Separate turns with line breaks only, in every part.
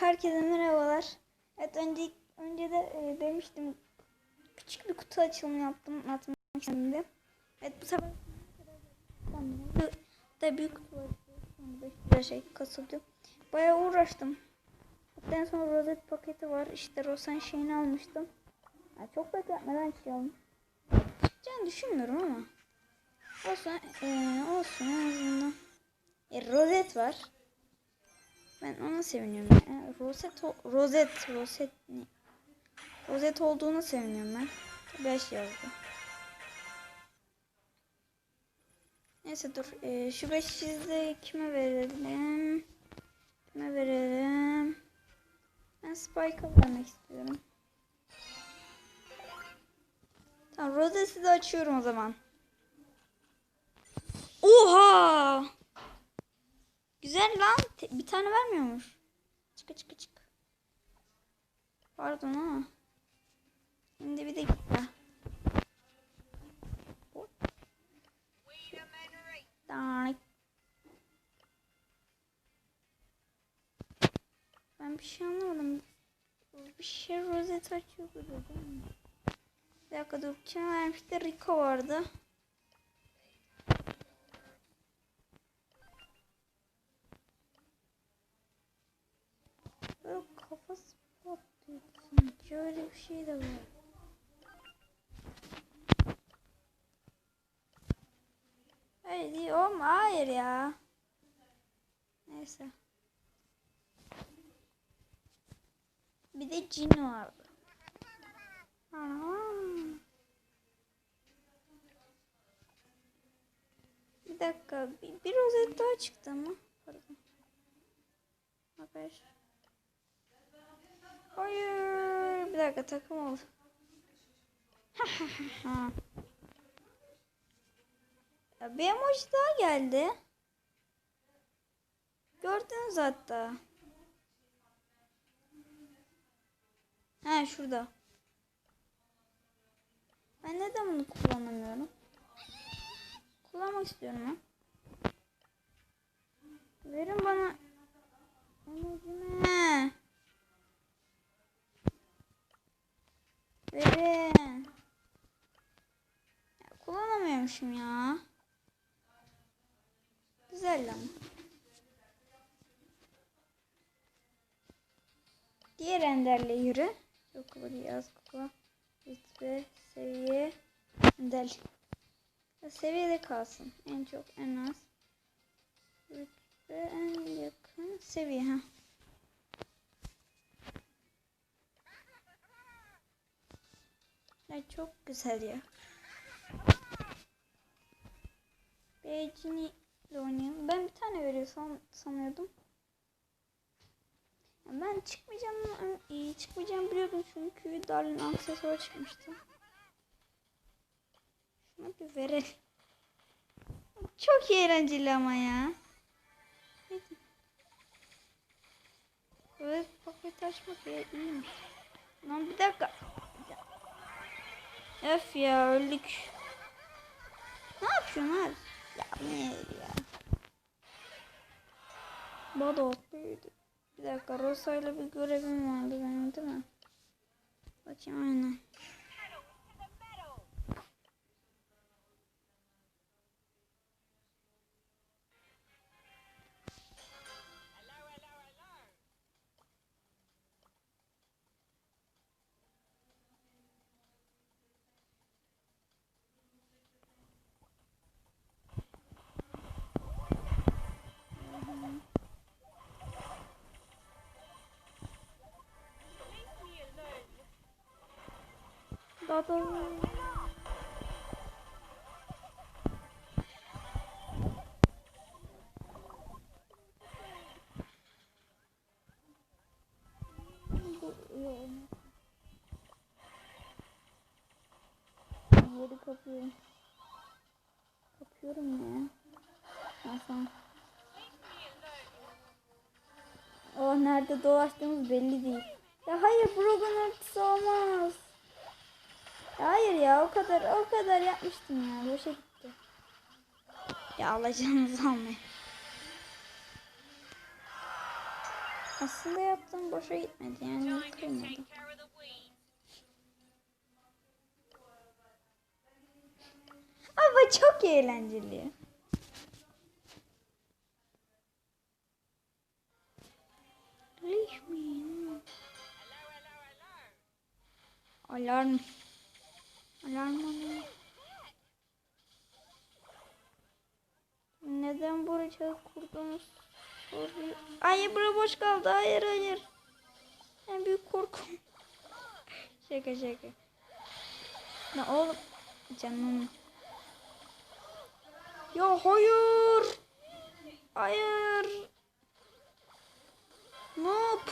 herkese merhabalar. Evet önce önce de e, demiştim küçük bir kutu açılımı yaptım atmak istedim. Evet bu sefer da büyük kutu var. 5 lira şey kasıldı. Bayağı uğraştım. Hatta en son rozet paketi var. İşte Rosan şeyini almıştım. Ya çok bekletmeden çıkalım. Çıkacağını düşünmüyorum ama. Olsun, e, olsun en azından. E, rozet var. Ben ona seviniyorum. Yani rozet, rozet, rozet ne? Rozet olduğunu seviniyorum ben. 5 yazdı. Neyse dur. Ee, şu 5 de kime verelim? Kime verelim? Ben Spike'a vermek istiyorum. Tamam Roset'i de açıyorum o zaman. Oha! Güzel lan. Bir tane vermiyormuş. Çık çık çık. Pardon ama. Şimdi bir dakika. Hop. Danik. Ben bir şey anlamadım. Bir şey rozet açıyor? Bir dakika dur. Kim vermişti? Rico vardı. Bir şey de var. Hayır değil oğlum hayır ya. Neyse. Bir de cin vardı. Anam. Bir dakika. Bir, bir rozet daha çıktı ama. Pardon. Haber. Hayır. Bir dakika takım ya bir emoji daha geldi. Gördünüz hatta. He şurada. Ben neden bunu kullanamıyorum? Kullanmak istiyorum ha. Verin bana emojimi. Verin. Ya, kullanamıyormuşum ya. Güzel lan. Diğer enderle yürü. Yok bu değil az kukla. Rütbe, seviye, endel. Ya, Seviyede kalsın. En çok, en az. Rütbe en yakın seviye. Ha. Ya çok güzel ya. Beycini ile oynayalım. Ben bir tane veriyor san, sanıyordum. Ben çıkmayacağım, iyi çıkmayacağım biliyordum çünkü Darlin aksesuar çıkmıştı. Şuna bir verelim. Çok eğlenceli ama ya. Böyle paket açmak iyiymiş. Lan bir dakika. Öf ya öldük. Ne yapıyorsun abi? Ya ne ya? Bado büyüdü. Bir dakika Rosa ile bir görevim vardı benim değil mi? Bakayım aynen. Baba. Bu yok. Yeri kapıyorum. Kapıyorum ya. Hasan. Oh nerede dolaştığımız belli değil. Ya hayır Brogan ultisi olmaz. Hayır ya o kadar o kadar yapmıştım ya. Boşa gitti. Ya alacağınızı almayın. Aslında yaptığım boşa gitmedi yani kırmadım. Ama çok eğlenceli. Resmi. Alarm. Alarm alarm. Neden Soruyor. Ay bura boş kaldı. Hayır hayır. En büyük korkum. şaka şaka. Ne oğlum? Canım. Ya hayır. Hayır. Noob.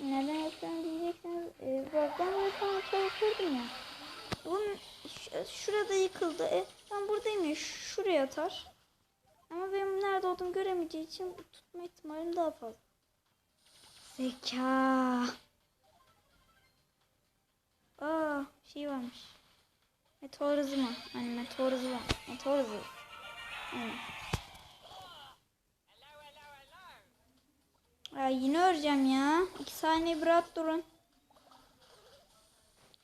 Neden yapıyorum diyeceksiniz. Ee, ben böyle falan çalışırdım ya. Ş- şurada yıkıldı. E, ben buradayım ya. Şuraya atar. Ama benim nerede olduğumu göremeyeceği için tutma ihtimalim daha fazla. Zeka. Aa, şey varmış. Meteor hızı mı? Hani meteor hızı var. Meteor hızı. Ya yine öreceğim ya. İki saniye rahat durun.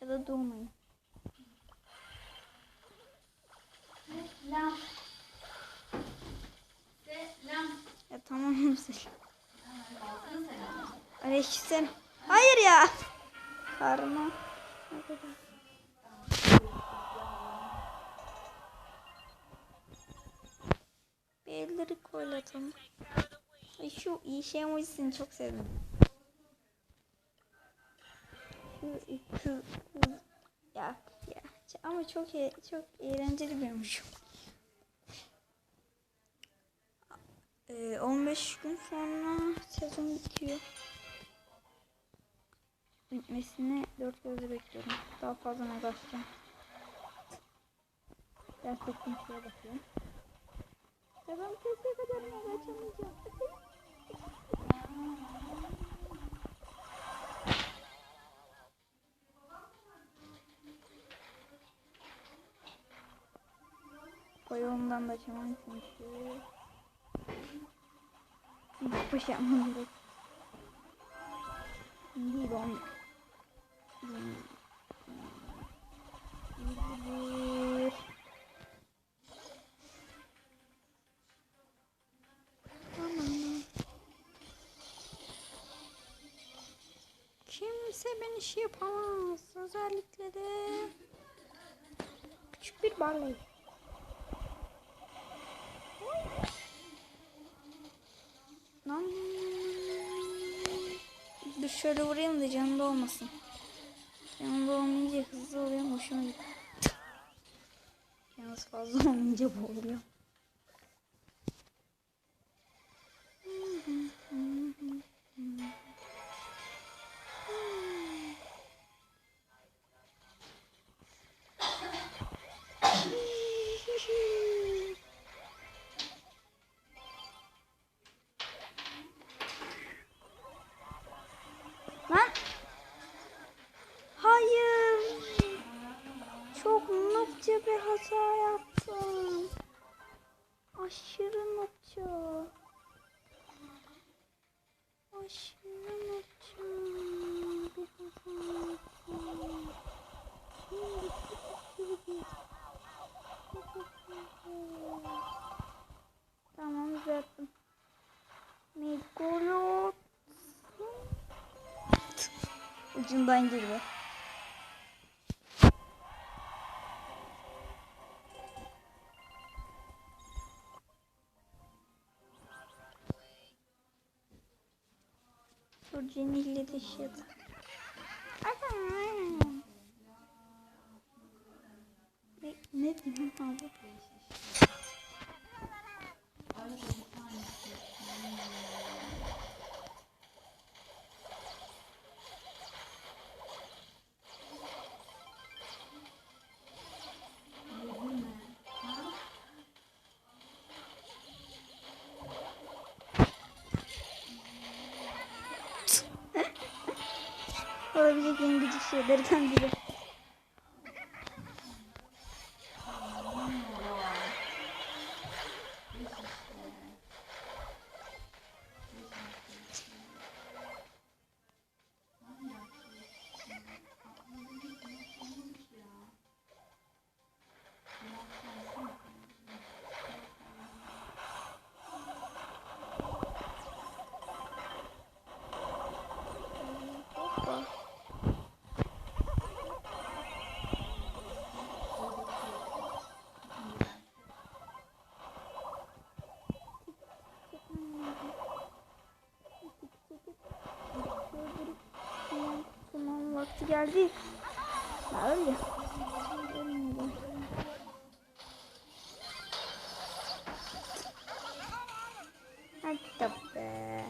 Ya da durmayın.
Selam. Selam.
Ya tamam selam. Aleykümselam. Hayır ya. Karma. Bir elleri koylatalım. Ay şu iyi şey emojisini çok sevdim. Ya ya ama çok e- çok eğlenceli bir emoji. Ee, 15 gün sonra sezon bitiyor. Bitmesini dört gözle bekliyorum. Daha fazla ne bakacağım. Gerçekten şeye bakıyorum. Ya ben kesinlikle kadar ne açamayacağım. Koyuğumdan da açamam çünkü. On. Bir. Tamam. Kimse beni şey yapamaz. Özellikle de küçük bir barley. Lan. Dur şöyle vurayım da canında olmasın. Canında olmayınca hızlı oluyor hoşuma gidiyor. Yalnız fazla olmayınca boğuluyor. Ucundan girdi. Dur Jenny de şey ne diyeyim abi? yapabilecek en gıcık şeylerden biri. Hoppa. Geldi. Ya öyle. Ölmedim. Hadi be.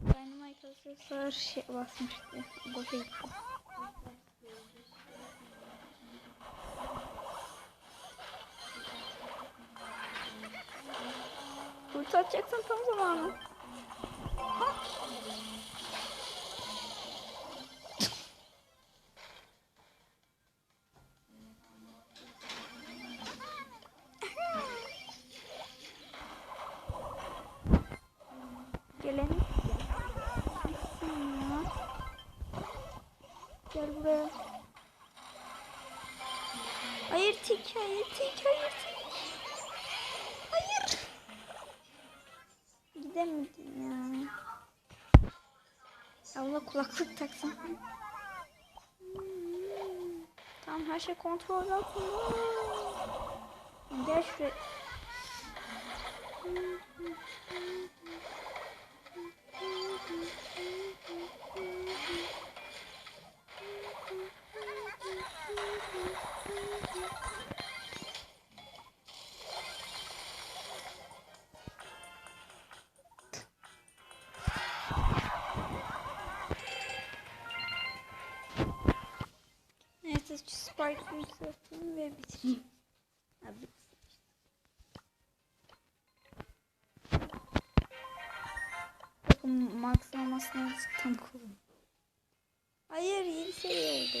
Dynamite aksesuar şey basmıştı. Boşa gitti. Ulti atacaksın tam zamanı. Gel buraya. Hayır tik, hayır tik, hayır tik. Hayır. Gidemedim ya. Allah kulaklık taksam. Tamam her şey kontrol altında. Gel şuraya. Neyse şu Spike'ı yükselteyim ve bitsin işte. Bakın max olmasına tam kullan. Hayır 7 seviye oldu.